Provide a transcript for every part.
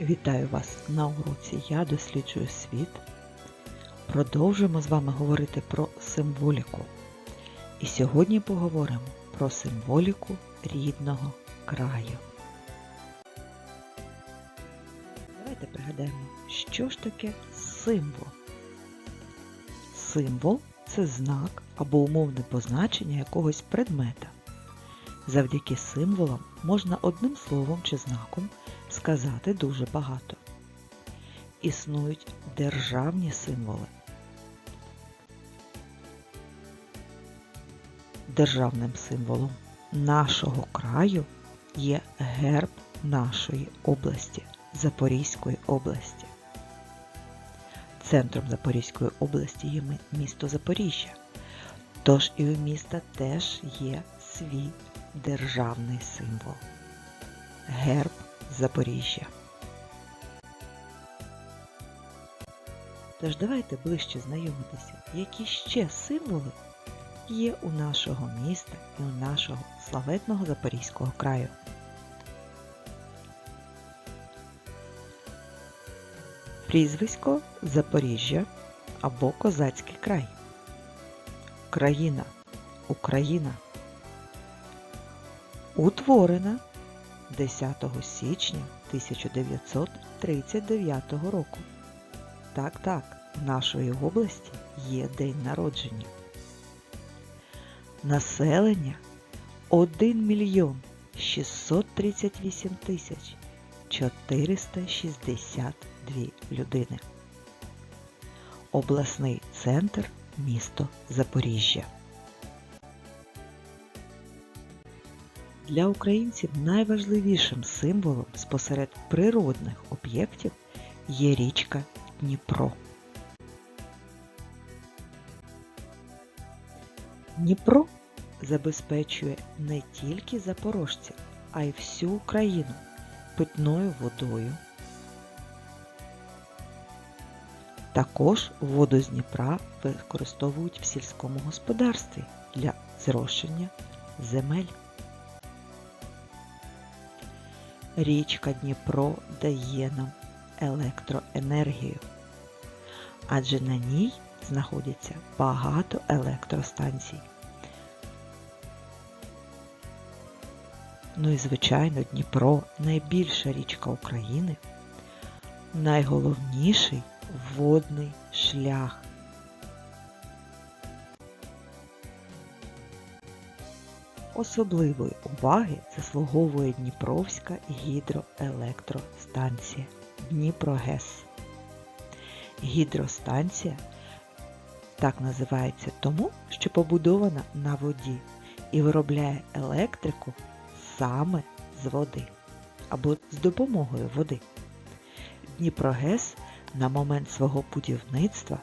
Вітаю вас на уроці Я досліджую світ. Продовжуємо з вами говорити про символіку. І сьогодні поговоримо про символіку рідного краю. Давайте пригадаємо, що ж таке символ. Символ це знак або умовне позначення якогось предмета. Завдяки символам можна одним словом чи знаком сказати дуже багато. Існують державні символи. Державним символом нашого краю є герб нашої області Запорізької області. Центром Запорізької області є місто Запоріжжя. Тож і у міста теж є свій державний символ герб Запоріжжя. Тож давайте ближче знайомитися, які ще символи є у нашого міста і у нашого славетного Запорізького краю. Прізвисько Запоріжжя або Козацький край. Країна Україна. Утворена 10 січня 1939 року. Так, так, в нашої області є день народження. Населення 1 мільйон 638 тисяч 462 людини. Обласний центр місто Запоріжжя. Для українців найважливішим символом спосеред природних об'єктів є річка Дніпро. Дніпро забезпечує не тільки запорожців, а й всю Україну питною водою. Також воду з Дніпра використовують в сільському господарстві для зрошення земель. Річка Дніпро дає нам електроенергію, адже на ній знаходиться багато електростанцій. Ну і, звичайно, Дніпро найбільша річка України, найголовніший водний шлях. Особливої уваги заслуговує Дніпровська гідроелектростанція Дніпрогес. Гідростанція так називається тому, що побудована на воді і виробляє електрику саме з води або з допомогою води. Дніпрогес на момент свого будівництва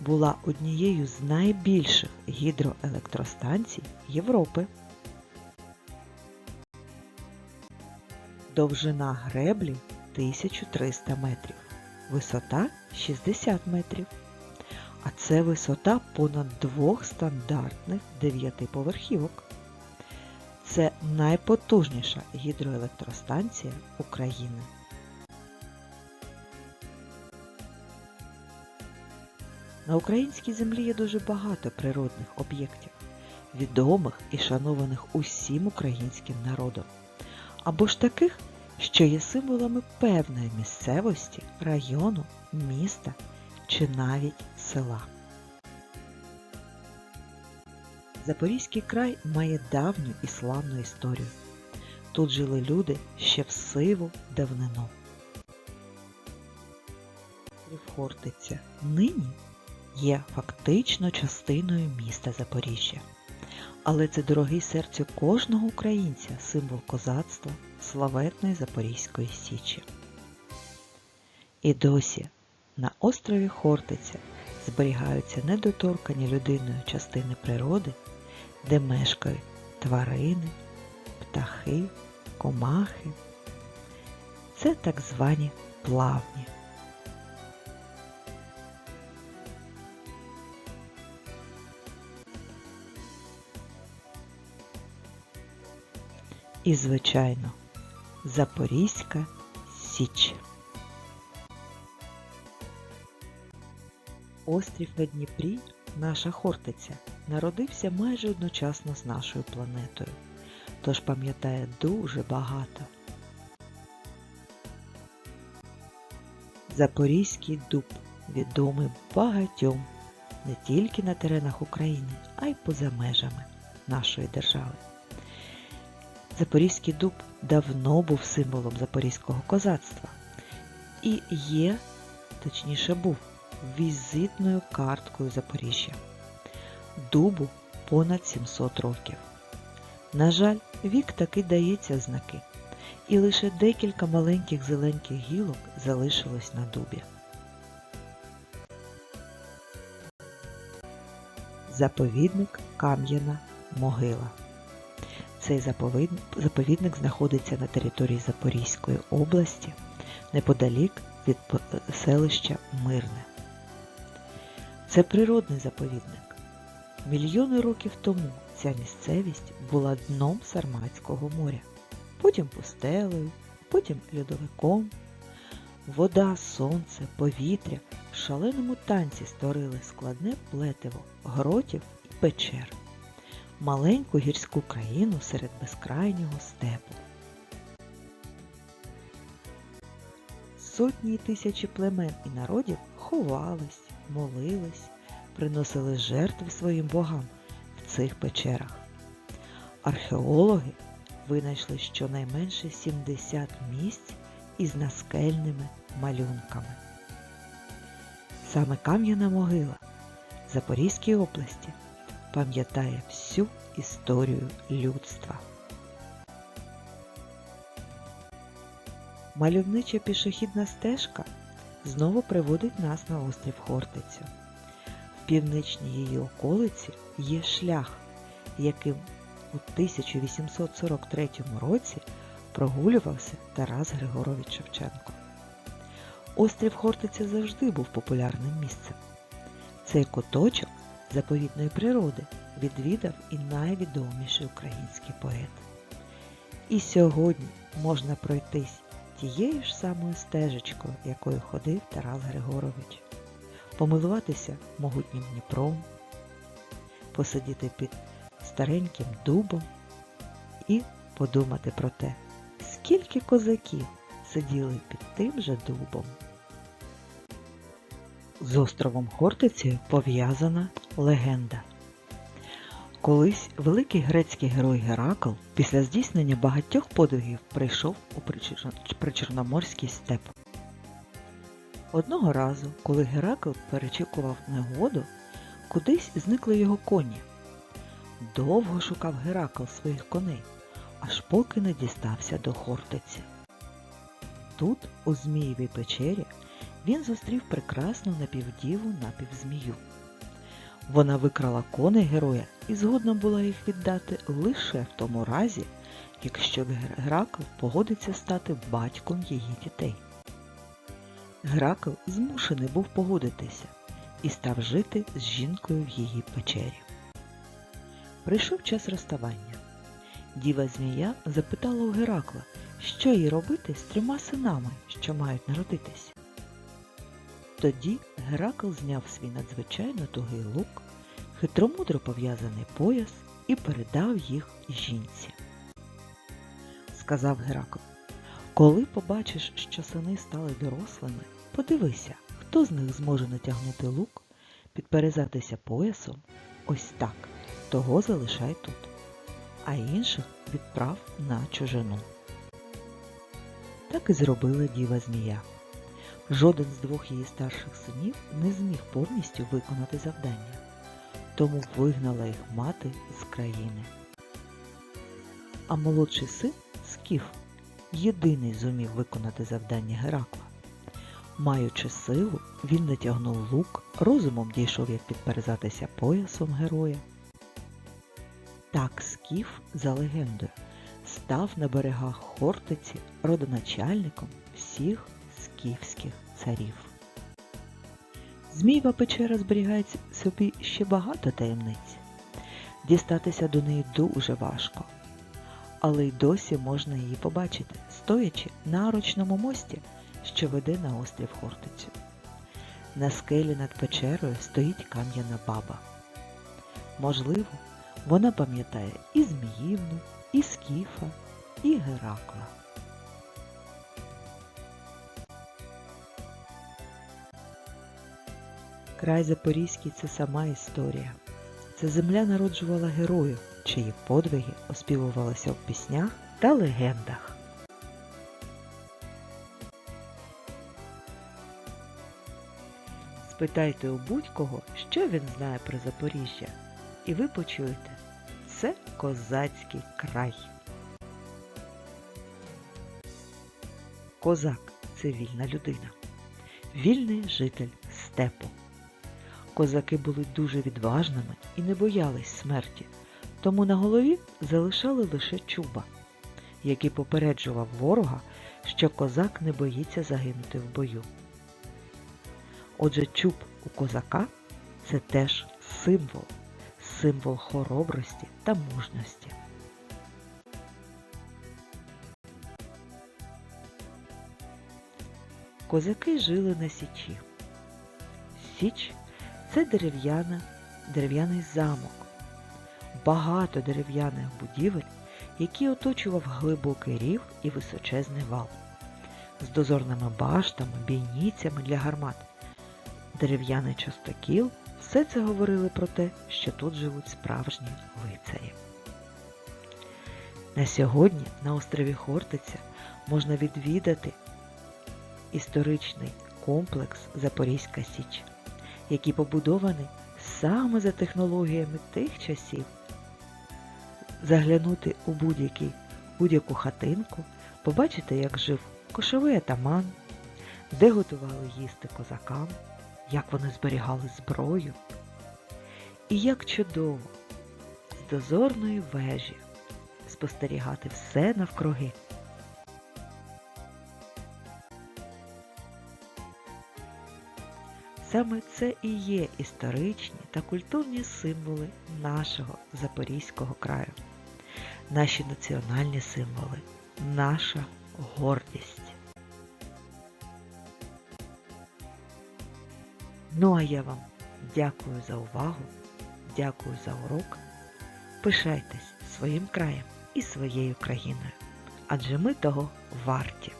була однією з найбільших гідроелектростанцій Європи. Довжина греблі 1300 метрів, висота 60 метрів. А це висота понад двох стандартних дев'ятиповерхівок. Це найпотужніша гідроелектростанція України. На українській землі є дуже багато природних об'єктів, відомих і шанованих усім українським народом або ж таких, що є символами певної місцевості, району, міста чи навіть села. Запорізький край має давню і славну історію. Тут жили люди ще в сиву давнину. Хортиця нині є фактично частиною міста Запоріжжя. Але це дорогий серцю кожного українця символ козацтва славетної Запорізької Січі. І досі на острові Хортиця зберігаються недоторкані людиною частини природи, де мешкають тварини, птахи, комахи. Це так звані плавні. і, звичайно, Запорізька Січ. Острів на Дніпрі, наша Хортиця, народився майже одночасно з нашою планетою, тож пам'ятає дуже багато. Запорізький дуб відомий багатьом не тільки на теренах України, а й поза межами нашої держави. Запорізький дуб давно був символом запорізького козацтва і є, точніше був, візитною карткою Запоріжжя. Дубу понад 700 років. На жаль, вік таки дається знаки, і лише декілька маленьких зеленьких гілок залишилось на дубі. Заповідник Кам'яна могила. Цей заповідник, знаходиться на території Запорізької області неподалік від селища Мирне. Це природний заповідник. Мільйони років тому ця місцевість була дном Сарматського моря, потім пустелею, потім льодовиком. Вода, сонце, повітря в шаленому танці створили складне плетиво гротів і печер, маленьку гірську країну серед безкрайнього степу. Сотні й тисячі племен і народів ховались, молились, приносили жертви своїм богам в цих печерах. Археологи винайшли щонайменше 70 місць із наскельними малюнками. Саме Кам'яна могила Запорізькій області пам'ятає всю історію людства. Мальовнича пішохідна стежка знову приводить нас на острів Хортицю. В північній її околиці є шлях, яким у 1843 році прогулювався Тарас Григорович Шевченко. Острів Хортиця завжди був популярним місцем. Цей куточок заповідної природи відвідав і найвідоміший український поет. І сьогодні можна пройтись тією ж самою стежечкою, якою ходив Тарас Григорович, помилуватися могутнім Дніпром, посидіти під стареньким дубом і подумати про те, скільки козаків сиділи під тим же дубом. З островом Хортицею пов'язана легенда. Колись великий грецький герой Геракл після здійснення багатьох подвигів прийшов у причорноморський степ. Одного разу, коли Геракл перечікував негоду, кудись зникли його коні. Довго шукав Геракл своїх коней, аж поки не дістався до Хортиці. Тут, у Змієвій печері, він зустрів прекрасну напівдіву напівзмію. Вона викрала коней героя і згодна була їх віддати лише в тому разі, якщо Геракл погодиться стати батьком її дітей. Геракл змушений був погодитися і став жити з жінкою в її печері. Прийшов час розставання. Діва Змія запитала у Геракла, що їй робити з трьома синами, що мають народитись. Тоді Геракл зняв свій надзвичайно тугий лук, хитромудро пов'язаний пояс і передав їх жінці. Сказав Геракл, коли побачиш, що сини стали дорослими, подивися, хто з них зможе натягнути лук, підперезатися поясом, ось так, того залишай тут, а інших відправ на чужину. Так і зробила діва Змія. Жоден з двох її старших синів не зміг повністю виконати завдання, тому вигнала їх мати з країни. А молодший син Скіф єдиний зумів виконати завдання Геракла. Маючи силу, він натягнув лук, розумом дійшов, як підперезатися поясом героя. Так Скіф, за легендою, став на берегах Хортиці родоначальником всіх скіфських царів. Змієва печера зберігає собі ще багато таємниць. Дістатися до неї дуже важко, але й досі можна її побачити, стоячи на арочному мості, що веде на острів Хортицю. На скелі над печерою стоїть кам'яна баба. Можливо, вона пам'ятає і Зміївну, і Скіфа, і Геракла. Край Запорізький це сама історія. Ця земля народжувала героїв, чиї подвиги оспівувалися в піснях та легендах. Спитайте у будь-кого, що він знає про Запоріжжя, і ви почуєте це козацький край. Козак це вільна людина, вільний житель степу. Козаки були дуже відважними і не боялись смерті, тому на голові залишали лише чуба, який попереджував ворога, що козак не боїться загинути в бою. Отже, чуб у козака це теж символ, символ хоробрості та мужності. Козаки жили на січі. Січ це дерев'яна, дерев'яний замок, багато дерев'яних будівель, які оточував глибокий рів і височезний вал, з дозорними баштами, бійницями для гармат. Дерев'яний частокіл все це говорили про те, що тут живуть справжні лицарі. На сьогодні на острові Хортиця можна відвідати історичний комплекс Запорізька Січ, який побудований саме за технологіями тих часів. Заглянути у будь-яку хатинку, побачити, як жив кошовий атаман, де готували їсти козакам, як вони зберігали зброю. І як чудово з дозорної вежі спостерігати все навкруги. Саме це і є історичні та культурні символи нашого Запорізького краю, наші національні символи, наша гордість. Ну а я вам дякую за увагу, дякую за урок. Пишайтесь своїм краєм і своєю країною, адже ми того варті.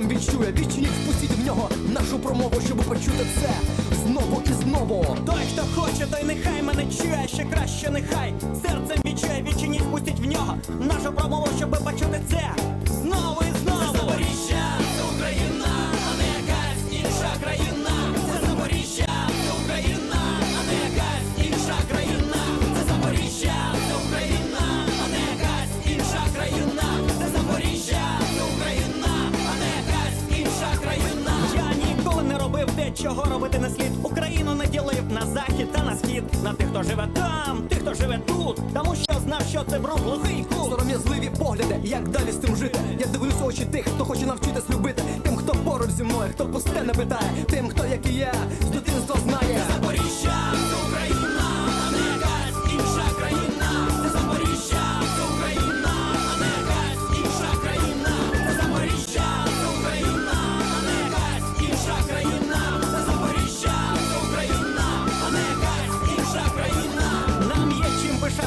Серцем відчує. Відчиніть, впустіть в нього нашу промову, щоб почути це знову і знову. Той, хто хоче, той нехай мене чує, ще краще нехай серцем відчує, відчиніть, впустіть в нього нашу промову, щоб почути це знову і знову. Чого робити не слід. Україну не ділив на захід та на схід. На тих, хто живе там, тих, хто живе тут. Тому що знав, що це брук глухий кут. Сором'язливі погляди, як далі з тим жити. Я дивлюся очі тих, хто хоче навчитись любити. Тим, хто поруч зі мною, хто пусте не питає, тим, хто як і я, з дитинства знає. Запоріжжя,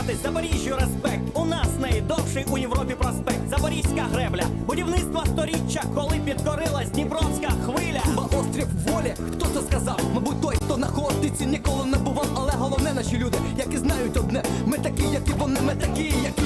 чим Запоріжжю респект. У нас найдовший у Європі проспект. Запорізька гребля, будівництво сторіччя, коли підкорилась Дніпровська хвиля. Бо острів волі, хто це сказав? Мабуть, той, хто на Хортиці ніколи не бував, але головне наші люди, які знають одне. Ми такі, як і вони, ми такі, як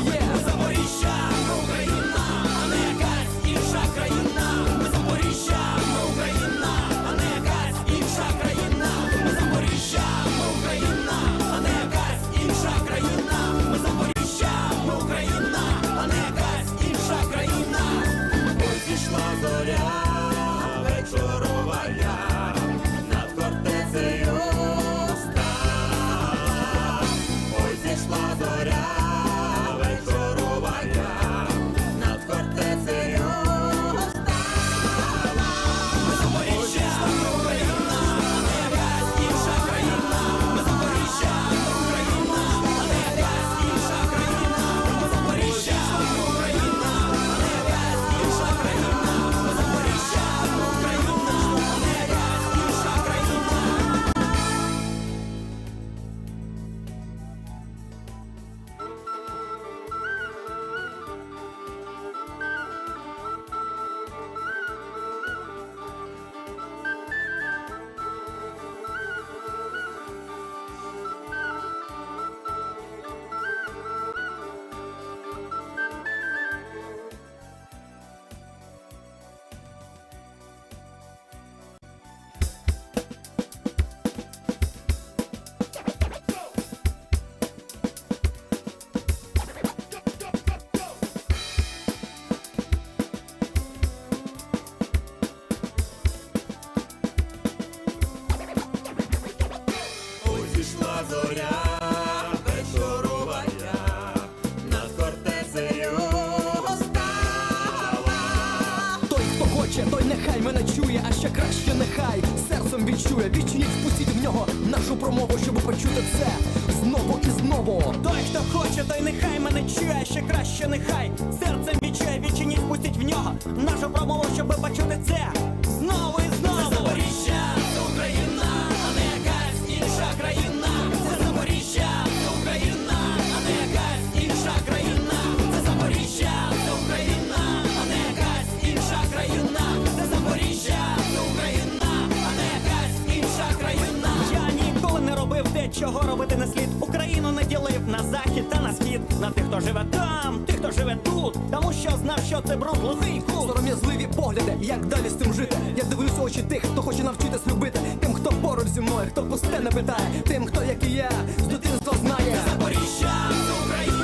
нашу промову, щоб почути це знову і знову. Той, хто хоче, той нехай мене чує, ще краще нехай. Серцем відчує, відчиніть, пустіть в нього нашу промову, щоб почути це. Знову чого робити не слід. Україну не ділив на захід та на схід. На тих, хто живе там, тих, хто живе тут. Тому що знав, що це бруд, глухий кут. Сором'язливі погляди, як далі з цим жити. Я дивлюсь очі тих, хто хоче навчитись любити. Тим, хто поруч зі мною, хто пусте не питає, тим, хто як і я, з дитинства знає. Запоріжжя, Україна,